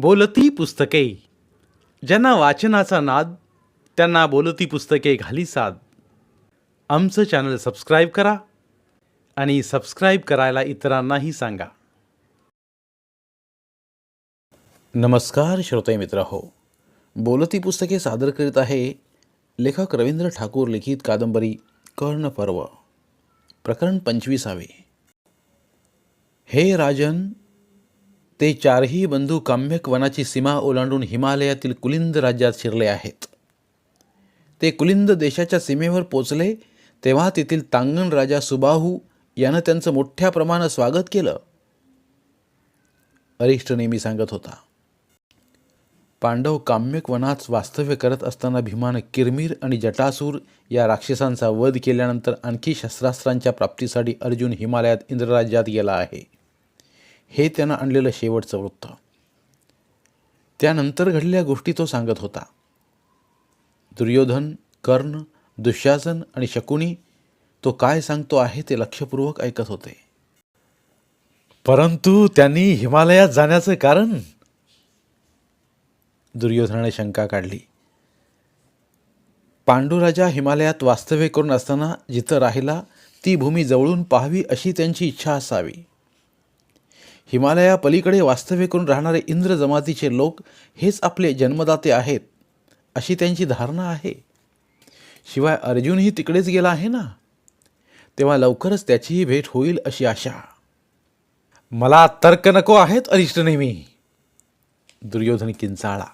बोलती पुस्तके. ज्यांना वाचनाचा नाद त्यांना बोलती पुस्तके घाली साद. आमचं चॅनल सबस्क्राईब करा आणि सबस्क्राईब करायला इतरांनाही सांगा. नमस्कार श्रोते मित्र हो. बोलती पुस्तके सादर करीत आहे लेखक रवींद्र ठाकूर लिखित कादंबरी कर्ण पर्व. प्रकरण पंचवीसावे. हे राजन ते चारही बंधू काम्यक वनाची सीमा ओलांडून हिमालयातील कुलिंद राज्यात शिरले आहेत. ते कुलिंद देशाच्या सीमेवर पोचले तेव्हा तेथील तांगण राजा सुबाहू यानं त्यांचं मोठ्या प्रमाणात स्वागत केलं. अरिष्ट नेहमी सांगत होता पांडव काम्यक वनात वास्तव्य करत असताना भीमानं किरमीर आणि जटासूर या राक्षसांचा वध केल्यानंतर आणखी शस्त्रास्त्रांच्या प्राप्तीसाठी अर्जुन हिमालयात इंद्रराज्यात गेला आहे. हे त्यानं आणलेलं शेवटचं वृत्त. त्यानंतर घडलेल्या गोष्टी तो सांगत होता. दुर्योधन कर्ण दुःशासन आणि शकुनी तो काय सांगतो आहे ते लक्षपूर्वक ऐकत होते. परंतु त्यांनी हिमालयात जाण्याचं कारण? दुर्योधनाने शंका काढली. पांडुराजा हिमालयात वास्तव्य करून असताना जिथं राहिला ती भूमी जवळून पाहावी अशी त्यांची इच्छा असावी. हिमालया पलीकडे वास्तव्य करून राहणारे इंद्र जमातीचे लोक हेच आपले जन्मदाते आहेत अशी त्यांची धारणा आहे. शिवाय अर्जुनही तिकडेच गेला आहे ना? तेव्हा लवकरच त्याचीही भेट होईल अशी आशा. मला तर्क नको आहेत अरिष्ट नेहमी. दुर्योधन किंचाळा.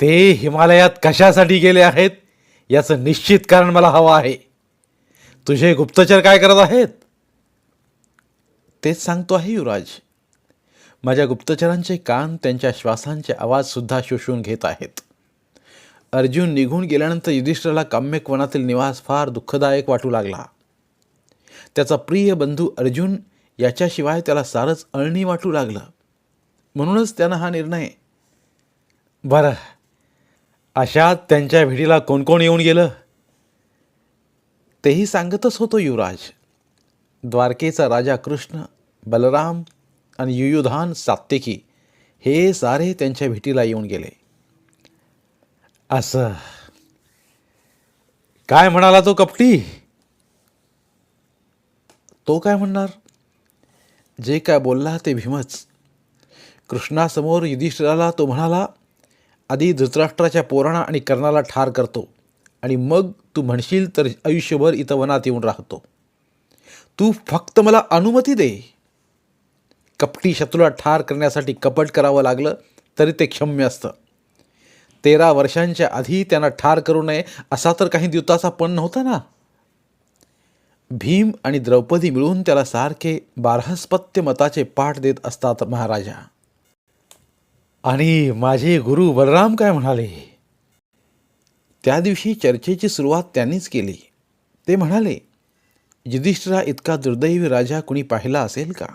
ते हिमालयात कशासाठी गेले आहेत याचं निश्चित कारण मला हवं आहे. तुझे गुप्तचर काय करत आहेत? तेच सांगतो आहे युवराज. माझ्या गुप्तचरांचे कान त्यांच्या श्वासांचे आवाजसुद्धा शोषून घेत आहेत. अर्जुन निघून गेल्यानंतर युधिष्ठिराला काम्यक वनातील निवास फार दुःखदायक वाटू लागला. त्याचा प्रिय बंधू अर्जुन याच्याशिवाय त्याला सारंच अळणी वाटू लागलं. म्हणूनच त्यानं हा निर्णय बरं अशात त्यांच्या भेटीला कोण कोण येऊन गेलं? तेही सांगतच होतो युवराज. द्वारकेचा राजा कृष्ण बलराम आणि युयुधान सात्तिकी हे सारे त्यांच्या भेटीला येऊन गेले. असं. काय म्हणाला तो कपटी? तो काय म्हणणार? जे काय बोलला ते भीमच. कृष्णासमोर युधिष्ठिराला तो म्हणाला आधी धृतराष्ट्राच्या पोराणा आणि कर्णाला ठार करतो आणि मग तू म्हणशील तर आयुष्यभर इथं वनात येऊन राहतो. तू फक्त मला अनुमती दे. कपटी शत्रूला ठार करण्यासाठी कपट करावं लागलं तरी ते क्षम्य असतं. तेरा वर्षांच्या आधी त्यांना ठार करू नये असा तर काही द्युताचा पण नव्हता ना. भीम आणि द्रौपदी मिळून त्याला सारखे बारहस्पत्य मताचे पाठ देत असतात महाराजा. आणि माझे गुरु बलराम काय म्हणाले? त्या दिवशी चर्चेची सुरुवात त्यांनीच केली. ते म्हणाले युधिष्ठिरा इतका दुर्दैवी राजा कुणी पाहिला असेल का?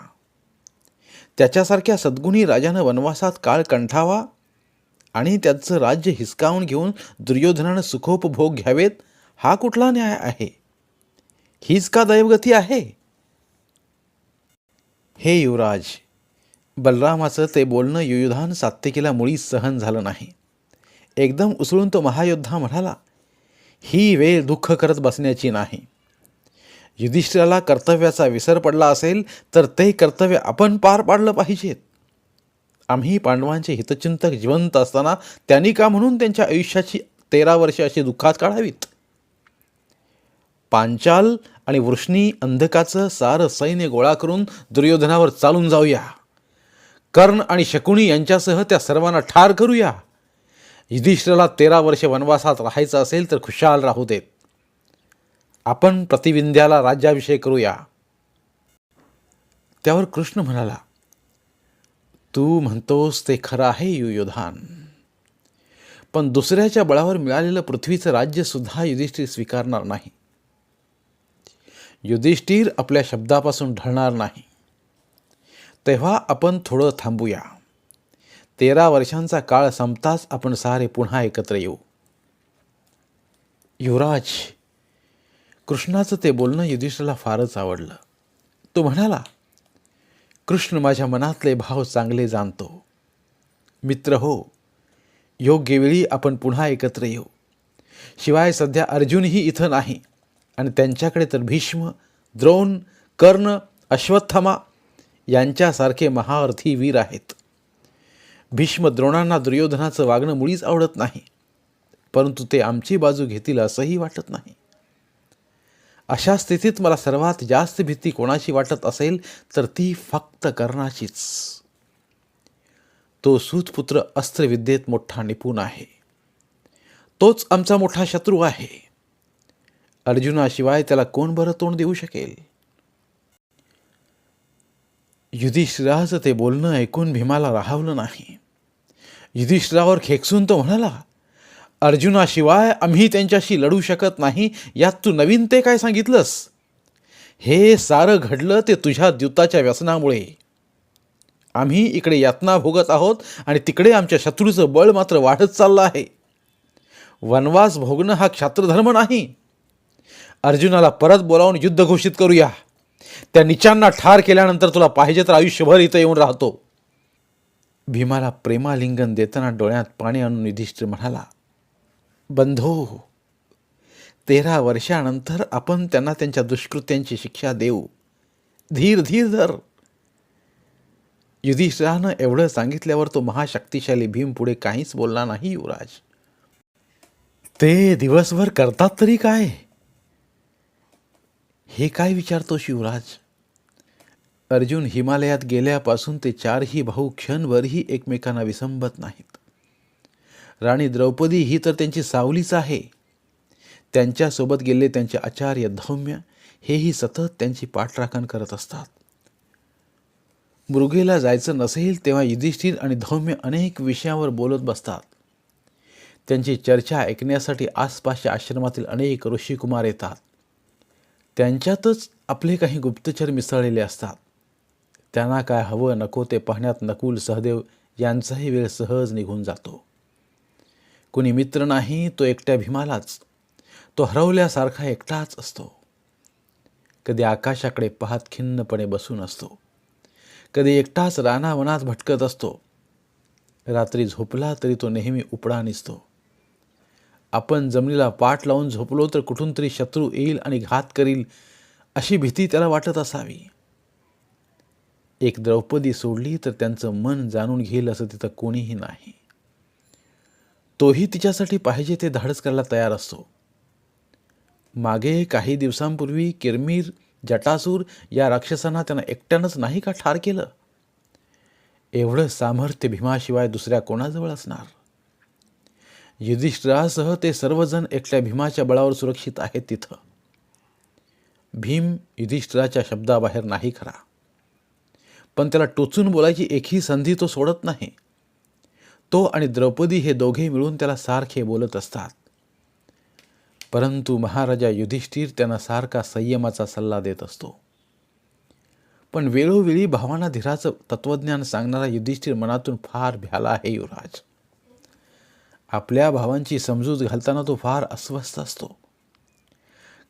त्याच्यासारख्या सद्गुणी राजानं वनवासात काळ कंठावा आणि त्याचं राज्य हिसकावून घेऊन दुर्योधनानं सुखोपभोग घ्यावेत हा कुठला न्याय आहे? हीच का दैवगती आहे? हे युवराज बलरामाचं ते बोलणं युयुधान सात्यकीला मुळीच सहन झालं नाही. एकदम उसळून तो महायोद्धा म्हणाला ही वेळ दुःख करत बसण्याची नाही. युधिष्ठिराला कर्तव्याचा विसर पडला असेल तर ते कर्तव्य आपण पार पाडलं पाहिजेत. आम्ही पांडवांचे हितचिंतक जिवंत असताना त्यांनी का म्हणून त्यांच्या आयुष्याची तेरा वर्षे अशी दुःखात काढावीत? पांचाल आणि वृष्णी अंधकाचं सारं सैन्य गोळा करून दुर्योधनावर चालून जाऊया. कर्ण आणि शकुनी यांच्यासह त्या सर्वांना ठार करूया. युधिष्ठिराला तेरा वर्षे वनवासात राहायचं असेल तर खुशाल राहू देत. आपण प्रतिविंध्याला राज्याभिषेक करूया. त्यावर कृष्ण म्हणाला तू म्हणतोस ते खरं आहे युयोधान. पण दुसऱ्याच्या बळावर मिळालेलं पृथ्वीचं राज्य सुद्धा युधिष्ठिर स्वीकारणार नाही. युधिष्ठिर आपल्या शब्दापासून ढळणार नाही. तेव्हा आपण थोडं थांबूया. तेरा वर्षांचा काळ संपताच आपण सारे पुन्हा एकत्र येऊ. युवराज कृष्णाचं ते बोलणं युधिष्ठिराला फारच आवडलं. तो म्हणाला कृष्ण माझ्या मनातले भाव चांगले जाणतो. मित्र हो योग्य वेळी आपण पुन्हा एकत्र येऊ. शिवाय सध्या अर्जुनही इथं नाही आणि त्यांच्याकडे तर भीष्म द्रोण कर्ण अश्वत्थामा यांच्यासारखे महाअर्थी वीर आहेत. भीष्म द्रोणांना दुर्योधनाचं वागणं मुळीच आवडत नाही परंतु ते आमची बाजू घेतील असंही वाटत नाही. अशा स्थितीत मला सर्वात जास्त भीती कोणाची वाटत असेल तर ती फक्त कर्णाचीच. तो सूतपुत्र अस्त्रविद्येत मोठा निपुण आहे. तोच आमचा मोठा शत्रू आहे. अर्जुनाशिवाय त्याला कोण बरं तोंड देऊ शकेल? युधिष्ठिराचं ते बोलणं ऐकून भीमाला राहावलं नाही. युधिष्ठिरावर खेकसून तो म्हणाला अर्जुनाशिवाय आम्ही त्यांच्याशी लढू शकत नाही. यात तू नवीन ते काय सांगितलंस? हे सारं घडलं ते तुझ्या द्युताच्या व्यसनामुळे. आम्ही इकडे यातना भोगत आहोत आणि तिकडे आमच्या शत्रूचं बळ मात्र वाढत चाललं आहे. वनवास भोगणं हा क्षात्रधर्म नाही. अर्जुनाला परत बोलावून युद्ध घोषित करूया. त्या निचांना ठार केल्यानंतर तुला पाहिजे तर आयुष्यभर इथं येऊन राहतो. भीमाला प्रेमालिंगन देताना डोळ्यात पाणी आणून युधिष्ठिर म्हणाला बंधो तेरा वर्षानंतर आपण त्यांना त्यांच्या दुष्कृत्यांची शिक्षा देऊ. धीर धीर धर. युधिष्ठिरानं एवढं सांगितल्यावर तो महाशक्तिशाली भीम पुढे काहीच बोलला नाही युवराज. ते दिवसभर करतात तरी काय? हे काय विचारतो शिवराज अर्जुन हिमालयात गेल्यापासून ते चारही भाऊ क्षणभरही एकमेकांना विसंबत नाहीत. राणी द्रौपदी ही तर त्यांची सावलीच आहे. त्यांच्यासोबत गेले त्यांचे आचार्य धौम्य हेही सतत त्यांची पाठराखण करत असतात. मृगेला जायचं नसेल तेव्हा युधिष्ठिर आणि धौम्य अनेक विषयावर बोलत बसतात. त्यांची चर्चा ऐकण्यासाठी आसपासच्या आश्रमातील अनेक ऋषिकुमार येतात. त्यांच्यातच आपले काही गुप्तचर मिसळलेले असतात. त्यांना काय हवं नको ते पाहण्यात नकुल सहदेव यांचाही वेळ सहज निघून जातो. कुणी मित्र नाही तो एकट्या भीमालाच. तो हरवल्यासारखा एकटाच असतो. कधी आकाशाकडे पाहत खिन्नपणे बसून असतो. कधी एकटाच रानावनात भटकत असतो. रात्री झोपला तरी तो नेहमी उपडा निसतो. आपण जमिनीला पाठ लावून झोपलो तर कुठून तरी शत्रू येईल आणि घात करील अशी भीती त्याला वाटत असावी. एक द्रौपदी सोडली तर त्यांचं मन जाणून घेईल असं तिथं कोणीही नाही. तोही तिच्यासाठी पाहिजे ते धाडस करायला तयार असतो. मागे काही दिवसांपूर्वी किरमीर जटासूर या राक्षसांना त्यानं एकट्यानंच नाही का ठार केलं? एवढं सामर्थ्य भीमाशिवाय दुसऱ्या कोणाजवळ असणार? युधिष्ठिरासह ते सर्वजण एकट्या भीमाच्या बळावर सुरक्षित आहेत तिथं. भीम युधिष्ठिराच्या शब्दाबाहेर नाही खरा. पण त्याला टोचून बोलायची एकही संधी तो सोडत नाही. तो आणि द्रौपदी हे दोघे मिळून त्याला सारखे बोलत असतात. परंतु महाराजा युधिष्ठिर त्यांना सारखा संयमाचा सल्ला देत असतो. पण वेळोवेळी भावांना धीराचं तत्वज्ञान सांगणारा युधिष्ठिर मनातून फार भ्याला आहे युवराज. आपल्या भावांची समजूत घालताना तो फार अस्वस्थ असतो.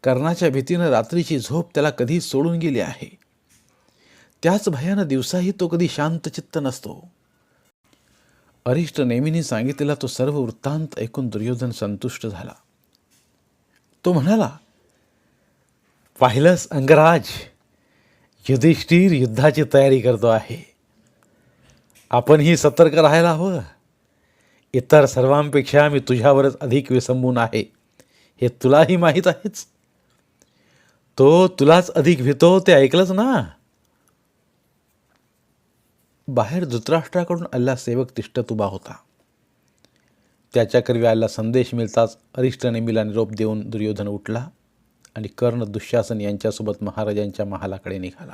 कर्णाच्या भीतीनं रात्रीची झोप त्याला कधी सोडून गेली आहे. त्याच भयानं दिवसाही तो कधी शांतचित्त नसतो. अरिष्ट नेमीने सांगितलेला तो सर्व वृत्तांत ऐकून दुर्योधन संतुष्ट झाला. तो म्हणाला पाहिलंस अंगराज युधिष्ठिर युद्धाची तयारी करतो आहे. आपणही सतर्क राहायला हवं. इतर सर्वांपेक्षा मी तुझ्यावरच अधिक विसंबून आहे. हे तुलाही माहीत आहेच. तो तुलाच अधिक भीतो ते ऐकलंच ना. बाहेर धृतराष्ट्राकडून आलेला सेवक तिष्ठत उभा होता. त्याच्याकरवी आलेला संदेश मिळताच अरिष्ट नेमीला निरोप देऊन दुर्योधन उठला आणि कर्ण दुःशासन यांच्यासोबत महाराजांच्या महालाकडे निघाला.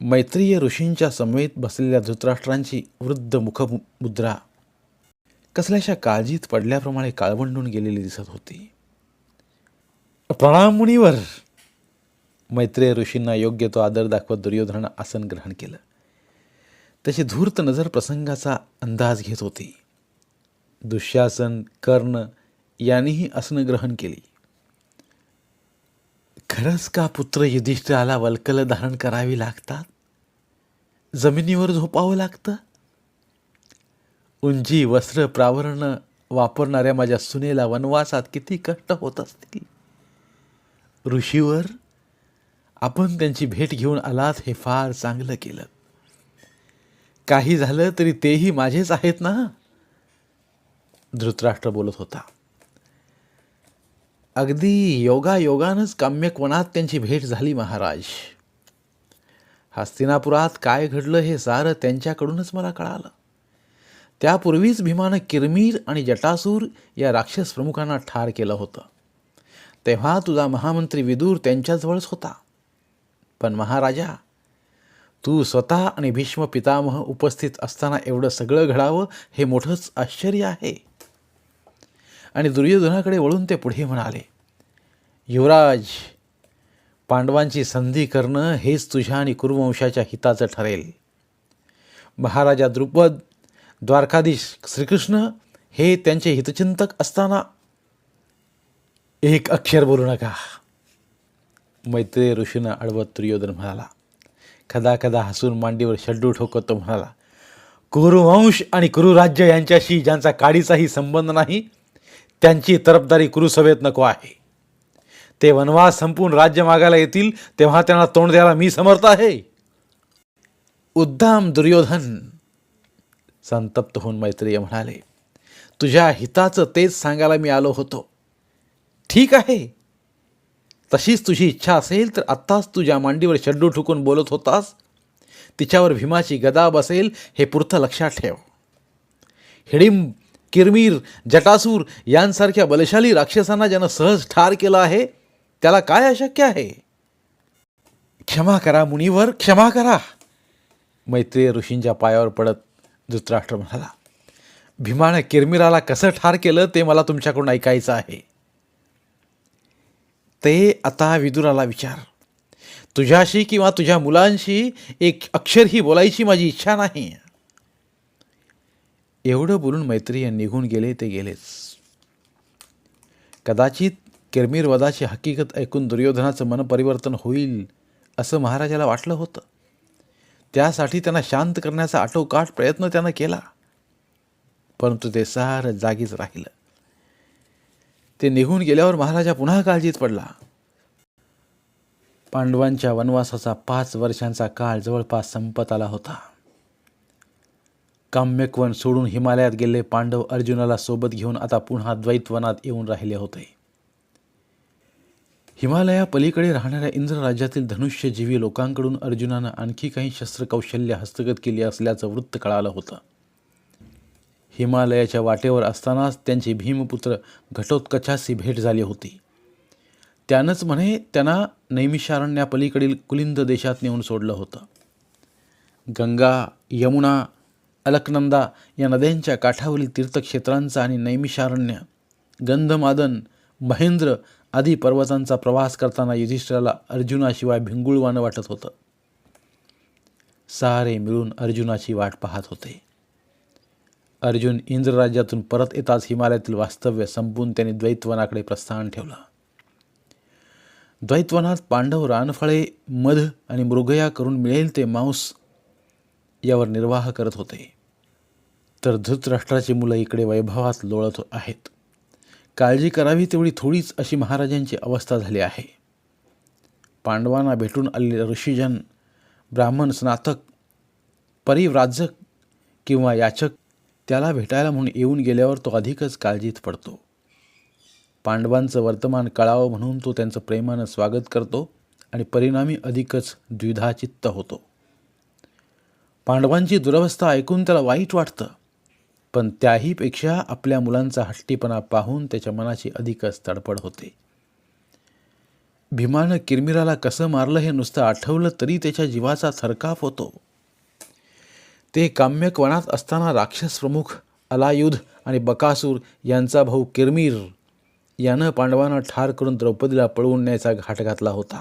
मैत्रीय ऋषींच्या समेत बसलेल्या धृतराष्ट्रांची वृद्ध मुखमुद्रा कसल्याशा काळजीत पडल्याप्रमाणे काळवंडून गेलेली दिसत होती. प्रणाम मुनीवर! मैत्रेय ऋषींना योग्य तो आदर दाखवत दुर्योधनानं आसन ग्रहण केलं. त्याची धूर्त नजर प्रसंगाचा अंदाज घेत होती. दुःशासन कर्ण यांनीही आसनं ग्रहण केली. खरंच का पुत्र युधिष्ठिराला वल्कल धारण करावी लागतात? जमिनीवर झोपावं लागतं? उंची वस्त्र प्रावरण वापरणाऱ्या माझ्या सुनेला वनवासात किती कष्ट होत असतील? ऋषीवर आपण त्यांची भेट घेऊन आलात हे फार चांगलं केलं. काही झालं तरी तेही माझेच आहेत ना? धृतराष्ट्र बोलत होता. अगदी योगायोगानंच काम्यकवनात त्यांची भेट झाली महाराज. हस्तिनापुरात काय घडलं हे सारं त्यांच्याकडूनच मला कळालं. त्यापूर्वीच भीमानं किरमीर आणि जटासूर या राक्षस प्रमुखांना ठार केलं होतं. तेव्हा तुझा महामंत्री विदूर त्यांच्याजवळच होता. पण महाराजा तू स्वतः आणि भीष्म पितामह उपस्थित असताना एवढं सगळं घडावं हे मोठंच आश्चर्य आहे. आणि दुर्योधनाकडे वळून ते पुढे म्हणाले युवराज पांडवांची संधी करणं हेच तुझ्या आणि कुरुवंशाच्या हिताचं ठरेल. महाराजा द्रुपद द्वारकाधीश श्रीकृष्ण हे त्यांचे हितचिंतक असताना एक अक्षर बोलू नका. मैत्रेय ऋषीनं अडवत दुर्योधन म्हणाला कदा कदा हसून मांडीवर शड्डू ठोकत तो म्हणाला कुरुवंश आणि कुरुराज्य यांच्याशी ज्यांचा काडीचाही संबंध नाही त्यांची तरफदारी कुरुसभेत नको आहे. ते वनवास संपून राज्य मागायला येतील तेव्हा त्यांना तोंड द्यायला मी समर्थ आहे. उद्दाम दुर्योधन संतप्त होऊन मैत्रेय म्हणाले तुझ्या हिताचं तेच सांगायला मी आलो होतो. ठीक आहे तशीच तुझी इच्छा असेल तर आत्ताच तुझ्या मांडीवर शड्डू ठुकून बोलत होतास. तिच्यावर भीमाची गदा बसेल हे पुरतं लक्षात ठेव. हिडिंब किरमीर जटासूर यांसारख्या बलशाली राक्षसांना ज्यानं सहज ठार केलं आहे त्याला काय अशक्य आहे? क्षमा करा मुनीवर क्षमा करा. मैत्रेय ऋषींच्या पायावर पडत धृतराष्ट्र म्हणाला भीमानं किरमिराला कसं ठार केलं ते मला तुमच्याकडून ऐकायचं आहे. ते आता विदुराला विचार. तुझ्याशी किंवा तुझ्या मुलांशी एक अक्षर ही बोलायची माझी इच्छा नाही. एवढं बोलून मैत्रीय निघून गेले ते गेलेच. कदाचित किरमीरवदाची हकीकत ऐकून दुर्योधनाचं मनपरिवर्तन होईल असं महाराजाला वाटलं होतं. त्यासाठी त्यांना शांत करण्याचा आटोकाट प्रयत्न त्यानं केला. परंतु ते सारं जागीच राहिलं. ते निघून गेल्यावर महाराजा पुन्हा काळजीत पडला. पांडवांच्या वनवासाचा पाच वर्षांचा काळ जवळपास संपत आला होता. काम्यकवन सोडून हिमालयात गेले पांडव अर्जुनाला सोबत घेऊन आता पुन्हा द्वैतवनात येऊन राहिले होते. हिमालयापलीकडे राहणाऱ्या इंद्र राज्यातील धनुष्यजीवी लोकांकडून अर्जुनानं आणखी काही शस्त्रकौशल्य हस्तगत केली असल्याचं वृत्त कळालं होतं. हिमालयाच्या वाटेवर असतानाच त्यांचे भीमपुत्र घटोत्कचाशी भेट झाली होती. त्यानंच म्हणे त्यांना नैमिषारण्यापलीकडील कुलिंद देशात नेऊन सोडलं होतं. गंगा यमुना अलकनंदा या नद्यांच्या काठावरील तीर्थक्षेत्रांचा आणि नैमिषारण्य गंधमादन महेंद्र आदी पर्वतांचा प्रवास करताना युधिष्ठिराला अर्जुनाशिवाय भिंगुळवानं वाटत होतं. सारे मिळून अर्जुनाची वाट पाहत होते. अर्जुन इंद्र राज्यातून परत येताच हिमालयातील वास्तव्य संपून त्यांनी द्वैतवनाकडे प्रस्थान ठेवलं. द्वैतवनात पांडव रानफळे मध आणि मृगया करून मिळेल ते मांस यावर निर्वाह करत होते. तर धृतराष्ट्राची मुलं इकडे वैभवात लोळत आहेत. काळजी करावी तेवढी थोडीच अशी महाराजांची अवस्था झाली आहे. पांडवांना भेटून आलेले ऋषीजन ब्राह्मण स्नातक परिव्राजक किंवा याचक त्याला भेटायला म्हणून येऊन गेल्यावर तो अधिकच काळजीत पडतो. पांडवांचं वर्तमान कळावं म्हणून तो त्यांचं प्रेमानं स्वागत करतो आणि परिणामी अधिकच द्विधाचित्त होतो. पांडवांची दुरवस्था ऐकून त्याला वाईट वाटतं पण त्याहीपेक्षा आपल्या मुलांचा हट्टीपणा पाहून त्याच्या मनाची अधिकच तडपड होते. भीमानं किरमिराला कसं मारलं हे नुसतं आठवलं तरी त्याच्या जीवाचा थरकाप होतो. ते काम्यक वनात असताना राक्षस प्रमुख अलायुध आणि बकासूर यांचा भाऊ किरमीर यानं पांडवांना ठार करून द्रौपदीला पळवून न्यायचा घाट घातला होता.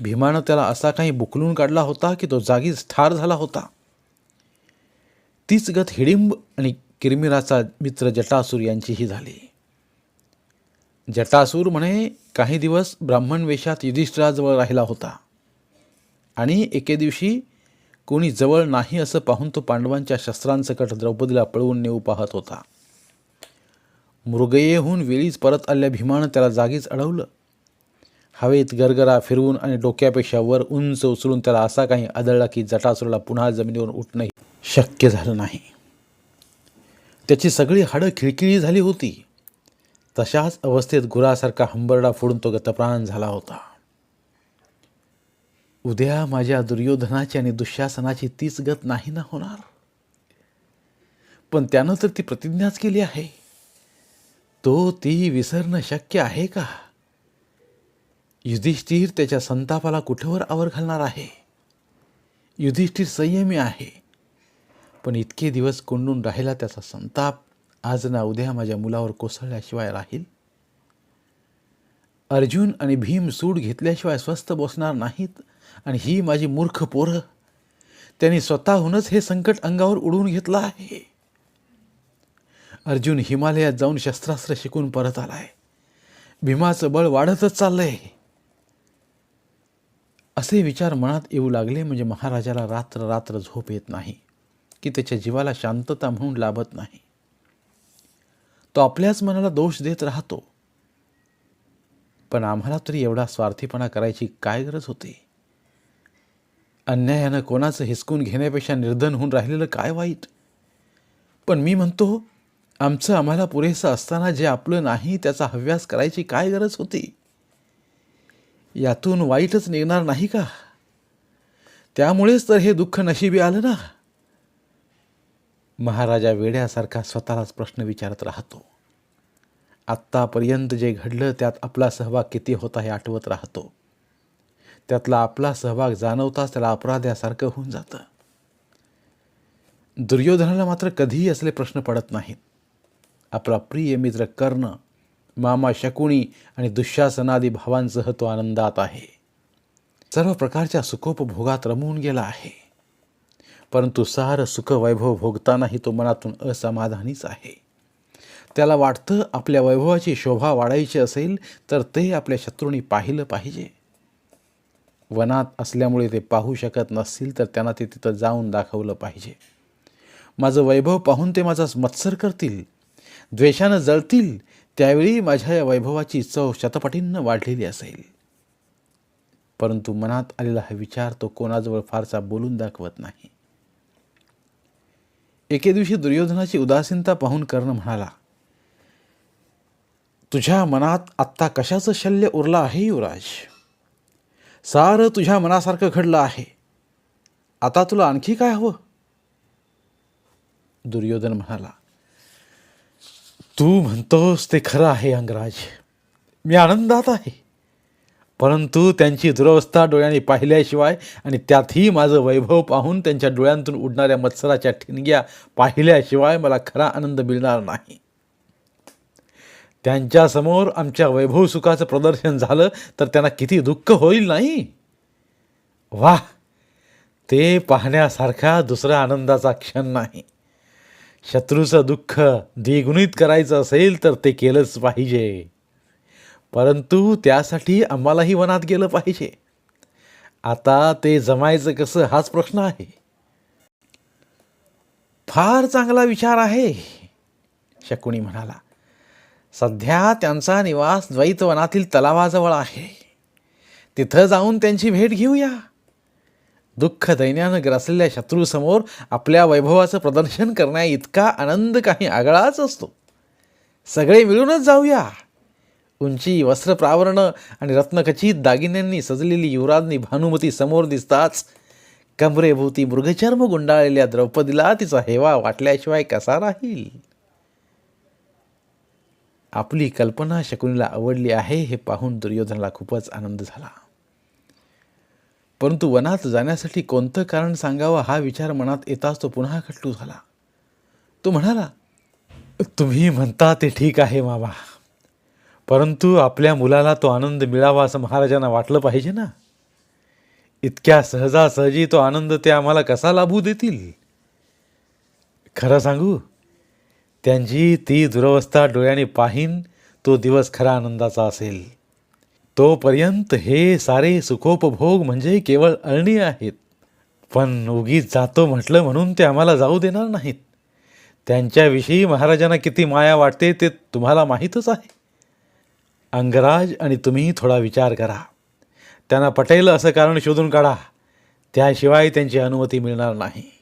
भीमानं त्याला असा काही बुकलून काढला होता की तो जागीच ठार झाला होता. तीच गत हिडिंब आणि किरमिराचा मित्र जटासूर यांचीही झाली. जटासूर म्हणे काही दिवस ब्राह्मण वेशात युधिष्ठिराजवळ राहिला होता आणि एके दिवशी कोणी जवळ नाही असं पाहून तो पांडवांच्या शस्त्रांसकट द्रौपदीला पळवून नेऊ पाहत होता. मृगयेहून वेळीच परत आलेल्या भीमानं त्याला जागीच अडवलं. हवेत गरगरा फिरवून आणि डोक्यापेक्षा वर उंच उचलून त्याला असा काही आदळला की जटासुरला पुन्हा जमिनीवर उठणंही शक्य झालं नाही. त्याची सगळी हाडं खिळखिळी झाली होती. तशाच अवस्थेत गुरासारखा हंबरडा फोडून तो गतप्राण झाला होता. उद्या माझ्या दुर्योधनाची आणि दुःशासनाची तीच गत नाही ना होणार? पण त्यानं तर ती प्रतिज्ञाच केली आहे. तो ती विसरणं शक्य आहे का? युधिष्ठिर त्याच्या संतापाला कुठेवर आवर घालणार आहे? युधिष्ठिर संयमी आहे. पण इतके दिवस कोंडून राहिला त्याचा संताप आज ना उद्या माझ्या मुलावर कोसळल्याशिवाय राहील? अर्जुन आणि भीम सूड घेतल्याशिवाय स्वस्थ बसणार नाहीत? आणि ही माझी मूर्ख पोरं. त्यांनी स्वतःहूनच हे संकट अंगावर उडवून घेतलं आहे. अर्जुन हिमालयात जाऊन शस्त्रास्त्र शिकून परत आलाय. भीमाचं बळ वाढतच चाललंय. असे विचार मनात येऊ लागले म्हणजे महाराजाला रात्र रात्र झोप येत नाही की त्याच्या जीवाला शांतता म्हणून लाभत नाही. तो आपल्याच मनाला दोष देत राहतो. पण आम्हाला तरी एवढा स्वार्थीपणा करायची काय गरज होती? अन्यायानं कोणाचं हिसकून घेण्यापेक्षा निर्धन होऊन राहिलेलं काय वाईट? पण मी म्हणतो आमचं आम्हाला पुरेसं असताना जे आपलं नाही त्याचा हव्यास करायची काय गरज होती? यातून वाईटच निघणार नाही का? त्यामुळेच तर हे दुःख नशिबी आलं ना? महाराजा वेड्यासारखा स्वतःलाच प्रश्न विचारत राहतो. आत्तापर्यंत जे घडलं त्यात आपला सहभाग किती होता हे आठवत राहतो. त्यातला आपला सहभाग जाणवताच त्याला अपराध्यासारखं होऊन जातं. दुर्योधनाला मात्र कधीही असले प्रश्न पडत नाहीत. आपला प्रिय मित्र कर्ण मामा शकुणी आणि दुःशासनादी भावांसह तो आनंदात आहे. सर्व प्रकारच्या सुखोपभोगात रमवून गेला आहे. परंतु सार सुख वैभव भोगतानाही तो मनातून असमाधानीच आहे. त्याला वाटतं आपल्या वैभवाची शोभा वाढायची असेल तर ते आपल्या शत्रूंनी पाहिलं पाहिजे. वनात असल्यामुळे ते पाहू शकत नसतील तर त्यांना ते तिथं जाऊन दाखवलं पाहिजे. माझं वैभव पाहून ते माझा मत्सर करतील. द्वेषानं जळतील. त्यावेळी माझ्या या वैभवाची चव शतपटींनं वाढलेली असेल. परंतु मनात आलेला हा विचार तो कोणाजवळ फारसा बोलून दाखवत नाही. एके दिवशी दुर्योधनाची उदासीनता पाहून कर्ण म्हणाला तुझ्या मनात आत्ता कशाचं शल्य उरलं आहे युवराज? सारं तुझ्या मनासारखं घडलं आहे. आता तुला आणखी काय हवं? दुर्योधन म्हणाला तू म्हणतोस ते खरं आहे अंगराज. मी आनंदात आहे. परंतु त्यांची दुरवस्था डोळ्यांनी पाहिल्याशिवाय आणि त्यातही माझं वैभव पाहून त्यांच्या डोळ्यांतून उडणाऱ्या मत्सराच्या ठिणग्या पाहिल्याशिवाय मला खरा आनंद मिळणार नाही. त्यांच्यासमोर आमच्या वैभव सुखाचं प्रदर्शन झालं तर त्यांना किती दुःख होईल नाही? वा ते पाहण्यासारखा दुसरा आनंदाचा क्षण नाही. शत्रूचं दुःख द्विगुणित करायचं असेल तर ते केलंच पाहिजे. परंतु त्यासाठी आम्हालाही वनात गेलं पाहिजे. आता ते जमायचं कसं हाच प्रश्न आहे. फार चांगला विचार आहे शकुणी म्हणाला. सध्या त्यांचा निवास द्वैतवनातील तलावाजवळ आहे. तिथं जाऊन त्यांची भेट घेऊया. दुःख दैन्यानं ग्रासलेल्या शत्रूसमोर आपल्या वैभवाचं प्रदर्शन करण्या इतका आनंद काही आगळाच असतो. सगळे मिळूनच जाऊया. उंची वस्त्रप्रावरणं आणि रत्नखचित दागिन्यांनी सजलेली युवराजनी भानुमती समोर दिसताच कमरेभोवती मृगचर्म गुंडाळलेल्या द्रौपदीला तिचा हेवा वाटल्याशिवाय कसा राहील? आपली कल्पना शकुनीला आवडली आहे हे पाहून दुर्योधनाला खूपच आनंद झाला. परंतु वनात जाण्यासाठी कोणतं कारण सांगावं हा विचार मनात येताच तो पुन्हा खट्टू झाला. तो म्हणाला तुम्ही म्हणता ते ठीक आहे मामा. परंतु आपल्या मुलाला तो आनंद मिळावा असं महाराजांना वाटलं पाहिजे ना? इतक्या सहजासहजी तो आनंद ते आम्हाला कसा लाभू देतील? खरं सांगू त्यांची ती दुरवस्था डोळ्याने पाहीन तो दिवस खरा आनंदाचा असेल. तोपर्यंत हे सारे सुखोपभोग म्हणजे केवळ अळणी आहेत. पण उगीच जातो म्हटलं म्हणून ते आम्हाला जाऊ देणार नाहीत. त्यांच्याविषयी महाराजांना किती माया वाटते ते तुम्हाला माहीतच आहे. अंगराज आणि तुम्ही थोडा विचार करा. त्यांना पटेल असं कारण शोधून काढा. त्याशिवाय त्यांची अनुमती मिळणार नाही.